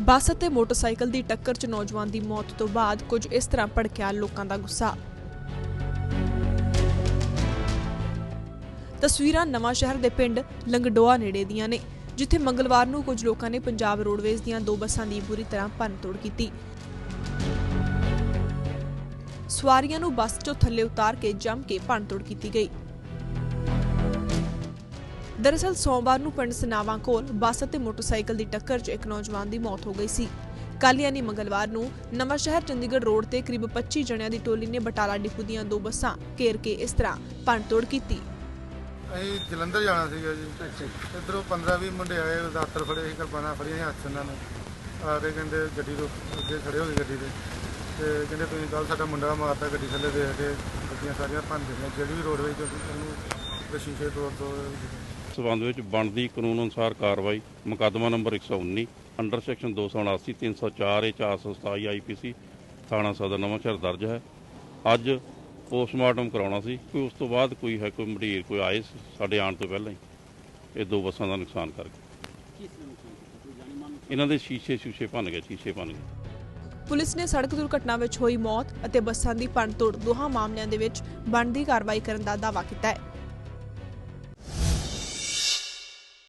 ਬੱਸ ਅਤੇ ਮੋਟਰਸਾਈਕਲ ਦੀ ਟੱਕਰ 'ਚ ਨੌਜਵਾਨ ਦੀ ਮੌਤ ਤੋਂ ਬਾਅਦ ਕੁਝ ਇਸ ਤਰ੍ਹਾਂ ਭੜਕਿਆ ਲੋਕਾਂ ਦਾ ਗੁੱਸਾ। ਤਸਵੀਰਾਂ ਨਵਾਂ ਸ਼ਹਿਰ ਦੇ ਪਿੰਡ ਲੰਗਡੋਆ ਨੇੜੇ ਦੀਆਂ ਨੇ, ਜਿੱਥੇ ਮੰਗਲਵਾਰ ਨੂੰ ਕੁਝ ਲੋਕਾਂ ਨੇ ਪੰਜਾਬ ਰੋਡਵੇਜ਼ ਦੀਆਂ ਦੋ ਬੱਸਾਂ ਦੀ ਬੁਰੀ ਤਰ੍ਹਾਂ ਭੰਨਤੋੜ ਕੀਤੀ। ਸਵਾਰੀਆਂ ਨੂੰ ਬੱਸ 'ਚੋਂ ਥੱਲੇ ਉਤਾਰ ਕੇ ਜੰਮ ਕੇ ਭੰਨਤੋੜ ਕੀਤੀ ਗਈ। ਦਰਅਸਲ ਸੋਮਵਾਰ ਨੂੰ ਪਿੰਡ ਸਨਾਵਾ ਕੋਲ ਬੱਸ ਅਤੇ ਮੋਟਰਸਾਈਕਲ ਦੀ ਟੱਕਰ 'ਚ ਇੱਕ ਨੌਜਵਾਨ ਦੀ ਮੌਤ ਹੋ ਗਈ ਸੀ। ਕੱਲ੍ਹ ਯਾਨੀ ਮੰਗਲਵਾਰ ਨੂੰ ਨਵਾਂ ਸ਼ਹਿਰ ਚੰਡੀਗੜ੍ਹ ਰੋਡ ਤੇ ਕਰੀਬ 25 ਜਣਿਆਂ ਦੀ ਟੋਲੀ ਨੇ ਬਟਾਲਾ ਡਿਪੂ ਦੀਆਂ ਦੋ ਬੱਸਾਂ ਘੇਰ ਕੇ ਇਸ ਤਰ੍ਹਾਂ ਭੰਨਤੋੜ ਕੀਤੀ। ਅਸੀਂ ਜਲੰਧਰ ਜਾਣਾ ਸੀਗਾ ਜੀ। ਇੱਧਰੋਂ 15 20 ਮੁੰਡੇ ਆਏ ਦਾਤਰ ਫੜੇ ਸੀ, ਕਿਰਪਾਨਾਂ ਫੜੀਆਂ ਹੱਥ ਉਹਨਾਂ ਨੇ। ਆ ਕੇ ਕਹਿੰਦੇ ਗੱਡੀ ਤੋਂ ਅੱਗੇ ਖੜੇ ਹੋ ਗਏ ਗੱਡੀ ਦੇ ਤੇ ਕਹਿੰਦੇ ਤੁਸੀਂ ਕੱਲ ਸਾਡਾ ਮੁੰਡਾ ਮਾਰਤਾ ਗੱਡੀ ਥੱਲੇ ਦੇਖ ਕੇ, ਗੱਡੀਆਂ ਸਾਰੀਆਂ ਭੰਨ ਦਿੱਤੀਆਂ, ਜਿਹੜੀ ਵੀ ਰੋਡਵੇਜ ਤੋਂ ਉਹਨੂੰ ਸ਼ੀਸ਼ੇ ਤੋੜ ਤੋੜ ਸਬੰਧ ਵਿੱਚ ਬਣਦੀ ਕਾਨੂੰਨ ਅਨੁਸਾਰ ਕਾਰਵਾਈ, ਮੁਕੱਦਮਾ ਨੰਬਰ 119 ਅੰਡਰ ਸੈਕਸ਼ਨ 279 304 427 ਆਈਪੀਸੀ ਥਾਣਾ ਸਦਰ ਨਵਾਂਸ਼ਹਿਰ ਦਰਜ ਹੈ। ਅੱਜ ਪੋਸਟਮਾਰਟਮ ਕਰਾਉਣਾ ਸੀ, ਕੋਈ ਉਸ ਤੋਂ ਬਾਅਦ ਕੋਈ ਹੈ, ਕੋਈ ਮਰੀਜ਼ ਕੋਈ ਆਏ ਸਾਡੇ ਆਉਣ ਤੋਂ ਪਹਿਲਾਂ ਹੀ, ਇਹ ਦੋ ਬੱਸਾਂ ਦਾ ਨੁਕਸਾਨ ਕਰ ਗਏ। ਇਹਨਾਂ ਦੇ ਸ਼ੀਸ਼ੇ ਸ਼ੂਸ਼ੇ ਭੰਨ ਗਏ, ਸ਼ੀਸ਼ੇ ਭੰਨ ਗਏ। ਪੁਲਿਸ ਨੇ ਸੜਕ ਦੁਰਘਟਨਾ ਵਿੱਚ ਹੋਈ ਮੌਤ ਅਤੇ ਬੱਸਾਂ ਦੀ ਭੰਨਤੋੜ ਦੋਹਾਂ ਮਾਮਲਿਆਂ ਦੇ ਵਿੱਚ ਬਣਦੀ ਕਾਰਵਾਈ ਕਰਨ ਦਾ ਦਾਅਵਾ ਕੀਤਾ ਹੈ।